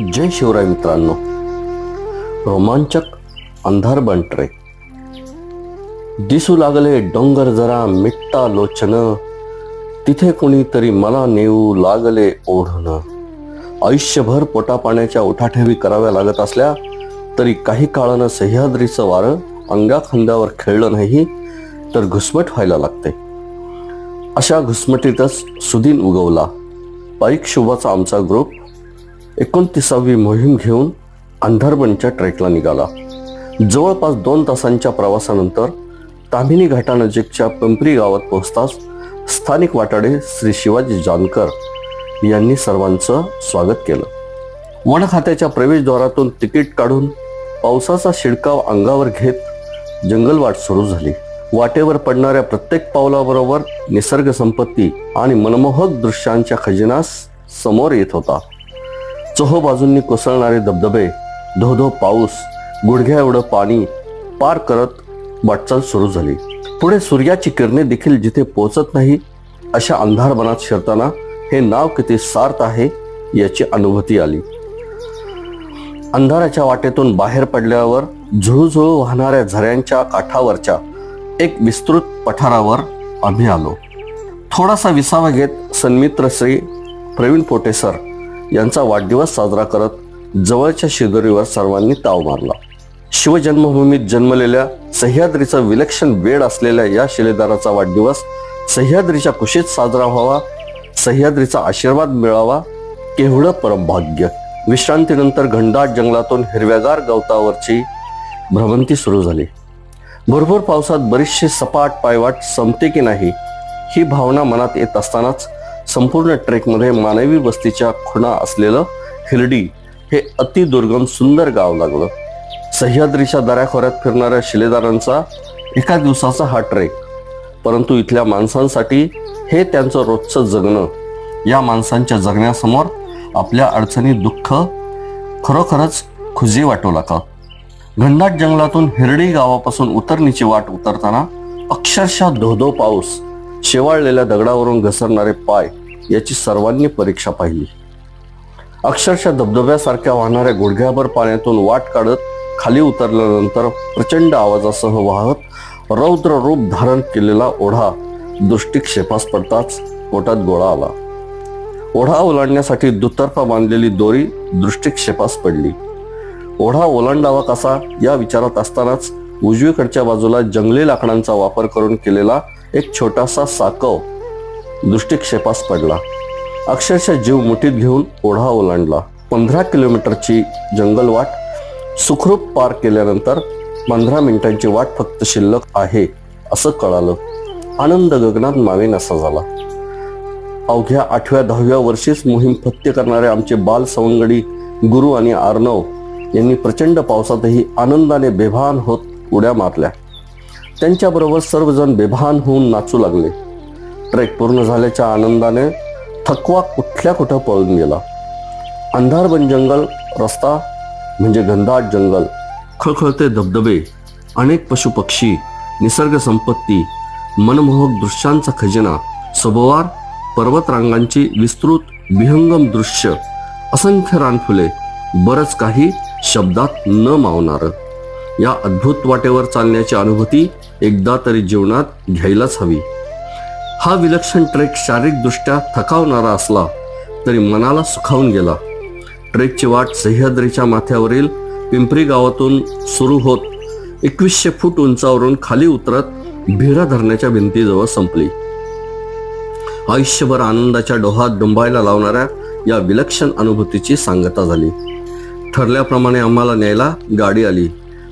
जय शिवराय मित्रांनो. रोमांचक अंधारबन ट्रेक दिसू लागले डोंगर जरा मिट्टा लोचन. तिथे कोणीतरी मला नेऊ लागले ओढणं. आयुष्यभर पोटापाण्याच्या उठाठेवी कराव्या लागत असल्या तरी काही काळानं सह्याद्रीचं वारं अंगाखांद्यावर खेळलं नाही तर घुसमट व्हायला लागते. अशा घुसमटीतच सुदीन उगवला. पाईक शुभाचा आमचा ग्रुप एकोणतीसावी मोहीम घेऊन अंधारबनच्या ट्रेकला निघाला. जवळपास दोन तासांच्या प्रवासानंतर तामिनी घाटानजीकच्या पिंपरी गावात पोहोचताच स्थानिक वाटाडे श्री शिवाजी जानकर यांनी सर्वांचं स्वागत केलं. वन खात्याच्या प्रवेशद्वारातून तिकीट काढून पावसाचा शिडकाव अंगावर घेत जंगलवाट सुरू झाली. वाटेवर पडणाऱ्या प्रत्येक पावलाबरोबर निसर्ग संपत्ती आणि मनमोहक दृश्यांच्या खजिनास समोर येत होता. चोहोबाजूंनी कोसळणारे धबधबे धो धो पाऊस गुडघ्या एवढं पाणी पार करत वाटचाल सुरू झाली. पुढे सूर्याची किरणे देखील जिथे पोहोचत नाही अशा अंधार मनात शिरताना हे नाव किती सार्थ आहे याची अनुभूती आली. अंधाराच्या वाटेतून बाहेर पडल्यावर झुळूझुळू वाहणाऱ्या झऱ्यांच्या काठावरच्या एक विस्तृत पठारावर आम्ही आलो. थोडासा विसावा घेत सन्मित्र श्री प्रवीण पोटे सर यांचा वाढदिवस साजरा करत जवळच्या शिदोरीवर सर्वांनी ताव मारला. शिवजन्मभूमीत जन्मलेल्या सह्याद्रीचा विलक्षण वेळ असलेल्या या शिलेदाराचा वाढदिवस सह्याद्रीच्या कुशीत साजरा व्हावा सह्याद्रीचा आशीर्वाद मिळावा केवढं परमभाग्य. विश्रांतीनंतर घनदाट जंगलातून हिरव्यागार गवतावरची भ्रमंती सुरू झाली. भरपूर पावसात बरीचशी सपाट पायवाट संपते की नाही ही भावना मनात येत असतानाच संपूर्ण ट्रेकमध्ये मानवी वस्तीच्या खुणा असलेलं हिरडी हे अतिदुर्गम सुंदर गाव लागलं. सह्याद्रीच्या दऱ्याखोऱ्यात फिरणाऱ्या शिलेदारांचा एका दिवसाचा हा ट्रेक. परंतु इथल्या माणसांसाठी हे त्यांचं रोजचं जगणं या माणसांच्या जगण्यासमोर आपल्या अडचणी दुःख खरोखरच खुजी वाटू लागतात घनदाट जंगलातून हिरडी गावापासून उतरणीची वाट उतरताना अक्षरशः धोधो पाऊस शेवाळलेल्या दगडावरून घसरणारे पाय याची सर्वांनी परीक्षा पाहिली. अक्षरशः धबधब्यासारख्या वाहणाऱ्या गुडघ्याभर पाण्यातून वाट काढत खाली उतरल्यानंतर प्रचंड आवाजासह वाहत रौद्र रूप धारण केलेला ओढा दृष्टिक्षेपास पडताच पोटात गोळा आला. ओढा ओलांडण्यासाठी दुतर्फा बांधलेली दोरी दृष्टिक्षेपास पडली. ओढा ओलांडावा कसा या विचारात असतानाच उजवीकडच्या बाजूला जंगली लाकडांचा वापर करून केलेला एक छोटासा साकव दृष्टिक्षेपास पडला. अक्षरशः जीव मुठीत घेऊन ओढा ओलांडला. पंधरा किलोमीटरची जंगलवाट सुखरूप पार केल्यानंतर पंधरा मिनिटांची वाट फक्त शिल्लक आहे असं कळालं. आनंद गगनात मावेन असा झाला. अवघ्या आठव्या दहाव्या वर्षीच मोहीम फत्य करणारे आमचे बाल सवंगडी गुरु आणि आर्नव यांनी प्रचंड पावसातही आनंदाने बेभान होत उड्या मारल्या. त्यांच्याबरोबर सर्वजण बेभान होऊन नाचू लागले. ट्रेक पूर्ण झाल्याच्या आनंदाने थकवा कुठल्या कुठं पळून गेला. अंधारबन जंगल रस्ता म्हणजे घनदाट जंगल खळखळते धबधबे अनेक पशुपक्षी निसर्ग संपत्ती मनमोहक दृश्यांचा खजिना सभोवार पर्वतरांगांची विस्तृत विहंगम दृश्य असंख्य रानफुले बरंच काही शब्दात न मावणारं. या अद्भुत वाटेवर चालण्याची अनुभूती एकदा तरी जीवनात घ्यायलाच हवी. हा विलक्षण ट्रेक शारीरिकदृष्ट्या थकावणारा असला तरी मनाला सुखावून गेला. ट्रेकची वाट सह्याद्रीच्या माथ्यावरील पिंपरी गावातून सुरू होत एकवीसशे फूट उंचावरून खाली उतरत भिरा धरणाच्या भिंतीजवळ संपली. आयुष्यभर आनंदाच्या डोहात डुंबायला लावणाऱ्या या विलक्षण अनुभूतीची सांगता झाली. ठरल्याप्रमाणे आम्हाला न्यायला गाडी आली.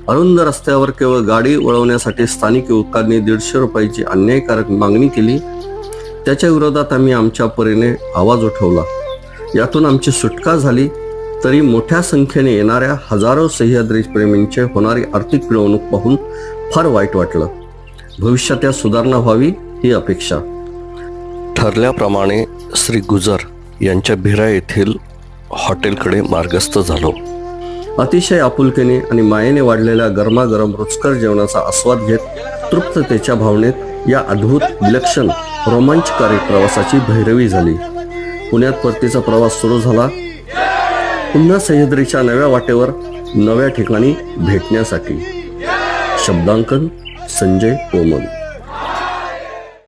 अरुंद रस्त्यावर केवळ गाडी वळवण्यासाठी स्थानिक युवकांनी दीडशे रुपयाची अन्यायकारक मागणी केली. त्याच्या विरोधात आम्ही आमच्या परीने आवाज उठवला. यातून आमची सुटका झाली. तरी मोठ्या संख्येने येणाऱ्या हजारो सह्याद्रीप्रेमींचे होणारी आर्थिक पिळवणूक पाहून फार वाईट वाटलं. भविष्यात या सुधारणा व्हावी ही अपेक्षा. ठरल्याप्रमाणे श्री गुजर यांच्या भिरा येथील हॉटेलकडे मार्गस्थ झालो. अतिशय आपुलकीने आणि मायेने वाढलेल्या गरमागरम रुचकर जेवणाचा आस्वाद घेत तृप्ततेच्या भावनेत या अद्भुत विलक्षण रोमांचकारी प्रवासाची भैरवी झाली. पुण्यात परतीचा प्रवास सुरू झाला. पुन्हा सह्याद्रीच्या नव्या वाटेवर नव्या ठिकाणी भेटण्यासाठी. शब्दांकन संजय कोमल.